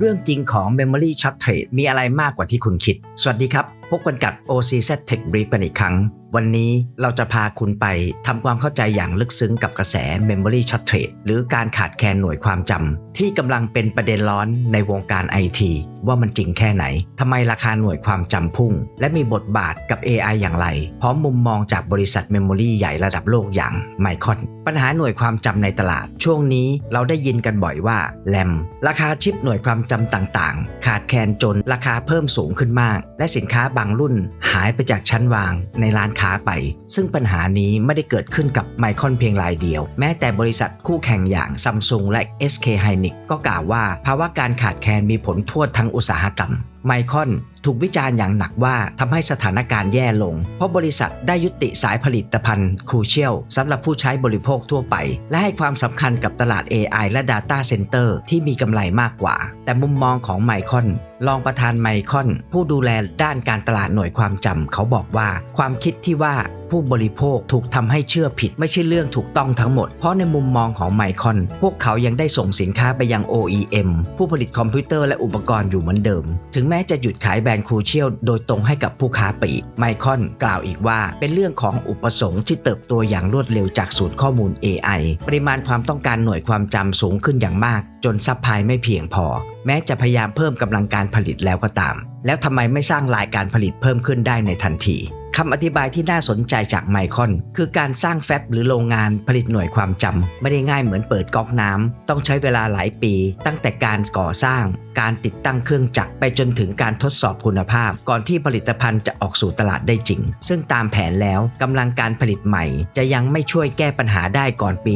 เรื่องจริงของ Memory Short Trade มีอะไรมากกว่าที่คุณคิด สวัสดีครับพบกันกับ OCZ Tech Brief กันอีกครั้ง วันนี้เราจะพาคุณไปทำความเข้าใจอย่างลึกซึ้งกับกระแส Memory Short Trade หรือการขาดแคลนหน่วยความจำที่กำลังเป็นประเด็นร้อนในวงการ IT ว่ามันจริงแค่ไหน ทำไมราคาหน่วยความจำพุ่ง และมีบทบาทกับ AI อย่างไร พร้อมมุมมองจากบริษัท Memory ใหญ่ระดับโลกอย่าง Micron ปัญหาหน่วยความจำในตลาด ช่วงนี้เราได้ยินกันบ่อยว่าแรมราคาชิปหน่วยความจำต่างๆ ขาดแคลนจนราคาเพิ่มสูงขึ้นมาก และสินค้าบางรุ่นหายไปจากชั้นวางในร้านค้าไป ซึ่งปัญหานี้ไม่ได้เกิดขึ้นกับไมคอนเพียงรายเดียว แม้แต่บริษัทคู่แข่งอย่างซัมซุงและ SK Hynix ก็กล่าวว่าภาวะการขาดแคลนมีผลทั่วทั้งอุตสาหกรรมไมคอนถูกวิจารณ์อย่างหนักว่าทำให้สถานการณ์แย่ลง เพราะบริษัทได้ยุติสายผลิตภัณฑ์ครูเชียลสำหรับผู้ใช้บริโภคทั่วไป และให้ความสำคัญกับตลาด AI และ Data Center ที่มีกำไรมากกว่า แต่มุมมองของไมคอน รองประธานไมคอน ผู้ดูแลด้านการตลาดหน่วยความจำเขาบอกว่า ความคิดที่ว่าผู้บริโภคถูกทำให้เชื่อผิด ไม่ใช่เรื่องถูกต้องทั้งหมด เพราะในมุมมองของไมคอน พวกเขายังได้ส่งสินค้าไปยัง OEM ผู้ผลิตคอมพิวเตอร์และอุปกรณ์อยู่เหมือนเดิม ถึงแม้จะหยุดขายแบรนด์ครูเชียลโดยตรงให้กับผู้ค้าปลีกไมคอนกล่าวอีกว่า เป็นเรื่องของอุปสงค์ที่เติบโตอย่างรวดเร็วจากศูนย์ข้อมูล AI ปริมาณความต้องการหน่วยความจำสูงขึ้นอย่างมาก จนซัพพลายไม่เพียงพอ แม้จะพยายามเพิ่มกำลังการผลิตแล้วก็ตาม แล้วทำไมไม่สร้างรายการผลิตเพิ่มขึ้นได้ในทันที คำอธิบายที่น่าสนใจจากไมคอนคือการสร้างแฟบหรือโรงงานผลิตหน่วยความจำไม่ได้ง่ายเหมือนเปิดก๊อกน้ำต้องใช้เวลาหลายปี ตั้งแต่การก่อสร้าง การติดตั้งเครื่องจักรไปจนถึงการทดสอบคุณภาพ ก่อนที่ผลิตภัณฑ์จะออกสู่ตลาดได้จริง ซึ่งตามแผนแล้วกำลังการผลิตใหม่ จะยังไม่ช่วยแก้ปัญหาได้ก่อนปี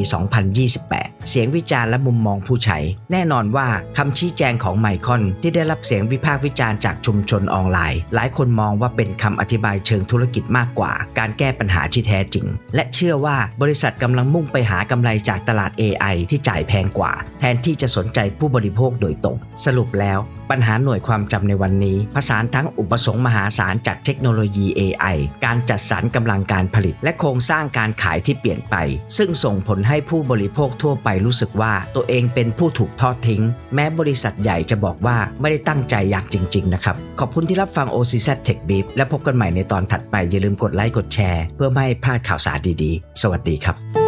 2028 เสียงวิจารณ์และมุมมองผู้ใช้แน่นอนว่าคำชี้แจงของไมคอนที่ได้รับเสียงวิพากษ์วิจารณ์จากชุมชนออนไลน์ หลายคนมองว่าเป็นคำอธิบายเชิงธุรกิจมากกว่า การแก้ปัญหาที่แท้จริง และเชื่อว่าบริษัทกำลังมุ่งไปหากำไรจากตลาด AI ที่จ่ายแพงกว่า แทนที่จะสนใจผู้บริโภคโดยตรง สรุปแล้ว ปัญหาหน่วยความจำในวันนี้ ผสานทั้งอุปสงค์มหาศาลจากเทคโนโลยี AI การจัดสรรกำลังการผลิต และโครงสร้างการขายที่เปลี่ยนไป ซึ่งส่งผลให้ผู้บริโภคทั่วไปรู้สึกว่าตัวเองเป็นผู้ถูกทอดทิ้ง แม้บริษัทใหญ่จะบอกว่าไม่ได้ตั้งใจอยากจริง ๆ นะครับ ขอบคุณที่รับฟัง OCZ Tech Beef และพบกันใหม่ในตอนถัดไปอย่าลืมกดไลค์กดแชร์ เพื่อไม่ให้พลาดข่าวสารดีๆ สวัสดีครับ